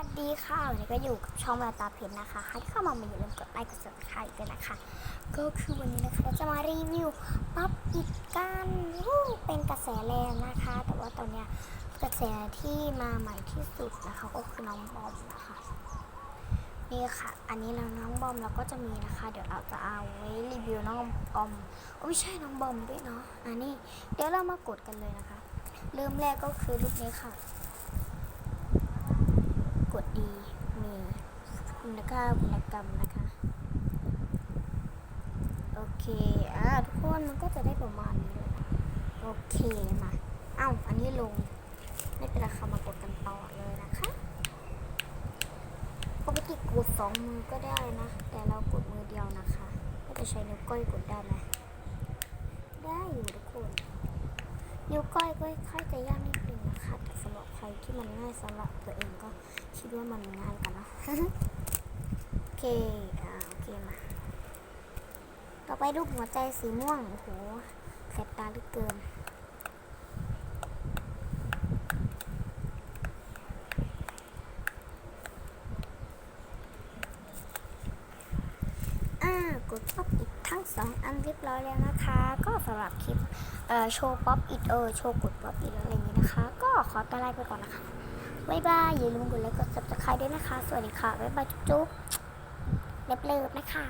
วัสดีค่ะ วันนี้ก็อยู่กับช่องแววตาเพชรนะคะใครที่เข้ามาอย่าลืมกดไลค์กดซับสไครต์ด้วยนะคะ ก็คือวันนี้นะคะจะมารีวิวป๊อปอิดกันเป็นกระแสแรงนะคะ แต่ว่าตอนเนี้ยกระแสที่มาใหม่ที่สุดนะคะก็คือน้องบอมนะคะนี่ค่ะ อันนี้เราน้องบอมเราก็จะมีนะคะ เดี๋ยวเราจะเอาไว้รีวิวน้องบอมโอ้ไม่ใช่น้องบอมด้วยเนาะอันนี้เดี๋ยวเรามากดกันเลยนะคะ เริ่มแรกก็คือรูปนี้ค่ะ กดดีมี คุณค่าคุณกรรมนะคะ โอเค อ่าทุกคนมันก็จะได้ประมาณนี้เลยโอเคมาเอ้าอันนี้ลง ไม่เป็นไรค่ะมากดกันต่อเลยนะคะปกติกดสองมือก็ได้นะ แต่เรากดมือเดียวนะคะก็จะใช้นิ้วก้อยกดได้ไหมได้อยู่ทุกคนนิ้วก้อยก็ค่อยจะยากนิดนึงนะคะแต่สำหรับใครที่มันง่ายสำหรับตัวเองก็คิดว่ามันง่ายกันนะ อเคอ่าโอเคมา ต่อไปรูปหัวใจสีม่วง โอ้โหแสบตาเหลือเกินอ่ากดป๊อปอิดทั้งสองอันเรียบร้อยแล้วนะคะ ก็สำหรับคลิปโชว์ป๊อปอิดเออโชว์กดป๊อปอิดอะไรอย่างนี้นะคะ ก็ขอตัวลาไปก่อนนะคะ บ๊ายบาย อย่าลืมกดไลค์กด subscribe ด้วยนะคะ สวัสดีค่ะ บ๊ายบาย จุ๊บๆ เลิฟๆนะคะ